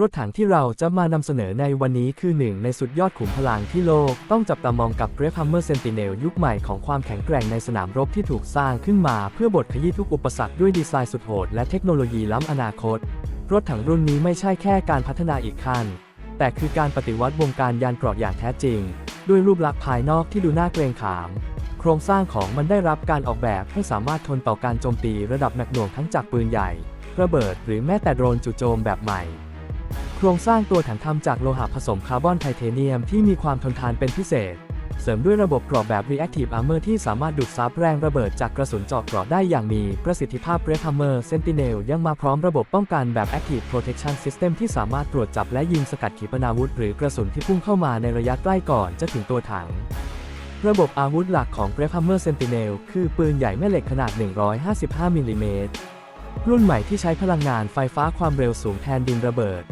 รถถังที่เราจะมานำเสนอในวันนี้คือหนึ่งในสุดยอดขุมพลังที่โลก ต้องจับตามองกับ Great Hammer Sentinel ยุคใหม่ของความแข็งแกร่งในสนามรบที่ถูกสร้างขึ้นมาเพื่อบทขยี้ทุกอุปสรรคด้วยดีไซน์สุดโหดและเทคโนโลยีล้ำอนาคต รถถังรุ่นนี้ไม่ใช่แค่การพัฒนาอีกขั้น แต่คือการปฏิวัติวงการยานเกราะอย่างแท้จริง ด้วยรูปลักษณ์ภายนอกที่ดูน่าเกรงขาม โครงสร้างของมันได้รับการออกแบบให้สามารถทนต่อการโจมตีระดับหนักหน่วงทั้งจากปืนใหญ่ ระเบิด หรือแม้แต่โดรนจู่โจมแบบใหม่ ครงสร้างตัวถังทำจากโลหะผสมคาร์บอนไทเทเนียมที่มีความทนทานเป็นพิเศษ เสริมด้วยระบบกรอบแบบ Reactive Armor ที่สามารถดูดซับแรงระเบิดจากกระสุนเจาะเกราะได้อย่างมีประสิทธิภาพ Red Hammer Sentinel ยังมาพร้อมระบบป้องกันแบบ Active Protection System ที่สามารถตรวจจับและยิงสกัดขีปนาวุธ หรือกระสุนที่พุ่งเข้ามาในระยะใกล้ก่อนจะถึงตัวถังระบบอาวุธหลักของ Red Hammer Sentinel คือปืนใหญ่แม่เหล็กขนาด 155มิลลิเมตรรุ่นใหม่ที่ใช้พลังงานไฟฟ้าความเร็วสูงแทนดินระเบิด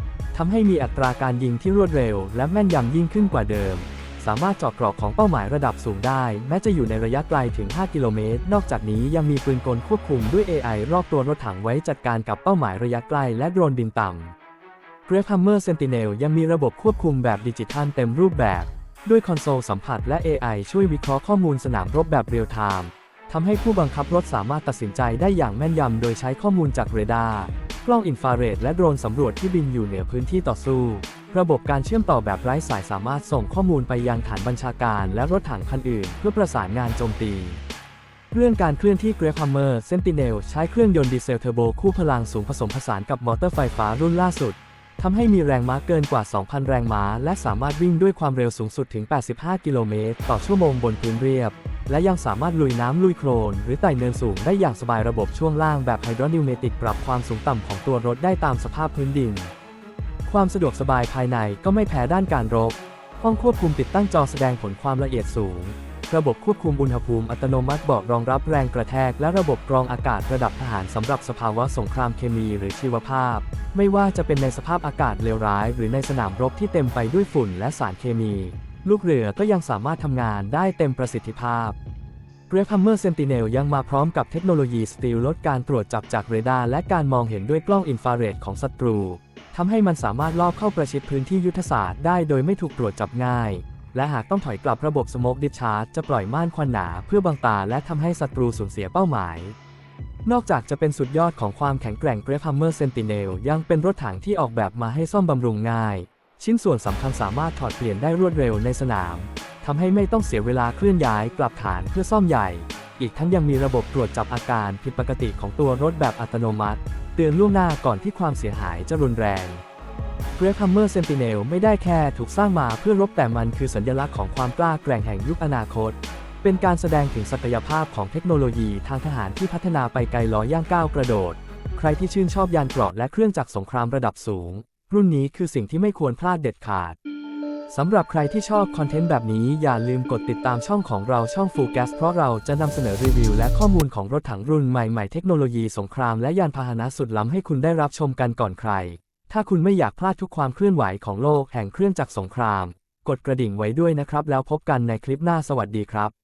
ำให้มีอัตราการยิงที่รวดเร็ว และแม่นยำยิ่งขึ้นกว่าเดิม สามารถเจาะกรอบของเป้าหมายระดับสูงได้ แม้จะอยู่ในระยะไกลถึง 5 กิโลเมตร นอกจากนี้ยังมีปืนกลควบคุมด้วย AI รอบตัวรถถังไว้จัดการกับเป้าหมายระยะใกลและโดรนบินต่ำ Great Hammer Sentinel ยังมีระบบควบคุมแบบดิจิทัลเต็มรูปแบบ ด้วยคอนโซลสัมผัสและ AI ช่วยวิเคราะห์ข้อมูลสนามรบแบบเรียลไทม์ทำให้ผู้บังคับรถสามารถตัดสินใจได้อย่างแม่นยำโดยใช้ข้อมูลจากเรดาร์ กล้องอินฟราเรดและโดรนสำรวจที่บินอยู่เหนือพื้นที่ต่อสู้ ระบบการเชื่อมต่อแบบไร้สายสามารถส่งข้อมูลไปยังฐานบัญชาการและรถถังคันอื่น เพื่อประสานงานโจมตีเรื่องการเคลื่อนที่ g r e ฮัมเมอร์เซนติเนลใช้เครื่องยนต์ดีเซลเทอร์โบคู่พลังสูงผสมผสานกับมอเตอร์ไฟฟ้ารุ่นล่าสุด ทำให้มีแรงม้าเกินกว่า 2,000 แรงม้า และสามารถวิ่งด้วยความเร็วสูงสุดถึง 85 กิโลเมตร ต่อชั่วโมงบนพื้นเรียบ และยังสามารถลุยน้ำลุยโคลน หรือไต่เนินสูงได้อย่างสบายระบบช่วงล่างแบบไฮดรอนิวเมติกปรับความสูงต่ำของตัวรถได้ตามสภาพพื้นดิน ความสะดวกสบายภายในก็ไม่แพ้ด้านการรบ ห้องควบคุมติดตั้งจอแสดงผลความละเอียดสูง ระบบควบคุมอุณหภูมิอัตโนมัติบอกรองรับแรงกระแทก และระบบกรองอากาศระดับทหารสำหรับสภาวะสงครามเคมีหรือชีวภาพ ไม่ว่าจะเป็นในสภาพอากาศเลวร้าย หรือในสนามรบที่เต็มไปด้วยฝุ่นและสารเคมี ลูกเรือก็ยังสามารถทำงานได้เต็มประสิทธิภาพ Great Hammer Sentinel ยังมาพร้อมกับเทคโนโลยีสตีลลดการตรวจจับจากเรดาร์และการมองเห็นด้วยกล้องอินฟราเรดของศัตรูทำให้มันสามารถลอบเข้าประชิดพื้นที่ยุทธศาสตร์ได้โดยไม่ถูกตรวจจับง่าย และหากต้องถอยกลับระบบสโมกดิชาร์จจะปล่อยม่านควันหนาเพื่อบังตาและทำให้ศัตรูสูญเสียเป้าหมาย นอกจากจะเป็นสุดยอดของความแข็งแกร่ง Great Hammer Sentinel ยังเป็นรถถังที่ออกแบบมาให้ซ่อมบำรุงง่าย ชิ้นส่วนสำคัญสามารถถอดเปลี่ยนได้รวดเร็วในสนามทำให้ไม่ต้องเสียเวลาเคลื่อนย้ายกลับฐานเพื่อซ่อมใหญ่ อีกทั้งยังมีระบบตรวจจับอาการผิดปกติของตัวรถแบบอัตโนมัติ เตือนล่วงหน้าก่อนที่ความเสียหายจะรุนแรง r e a t Hammer Sentinel ไม่ได้แค่ถูกสร้างมาเพื่อรบแต่มันคือสัญลักษณ์ของความกล้าแกร่งแห่งยุคอนาคต เป็นการแสดงถึงศักยภาพของเทคโนโลยีทางทหารที่พัฒนาไปไกลล้อย่างก้าวกระโดด ใครที่ชื่นชอบยานเกราะและเครื่องจักรสงครามระดับสูง รุ่นนี้คือสิ่งที่ไม่ควรพลาดเด็ดขาดสำหรับใครที่ชอบคอนเทนต์แบบนี้อย่าลืมกดติดตามช่องของเราช่อง Full Gas เพราะเราจะนำเสนอรีวิวและข้อมูลของรถถังรุ่นใหม่ๆ เทคโนโลยีสงครามและยานพาหนะสุดล้ำให้คุณได้รับชมกันก่อนใคร ถ้าคุณไม่อยากพลาดทุกความเคลื่อนไหวของโลกแห่งเครื่องจักรสงคราม กดกระดิ่งไว้ด้วยนะครับ แล้วพบกันในคลิปหน้าสวัสดีครับ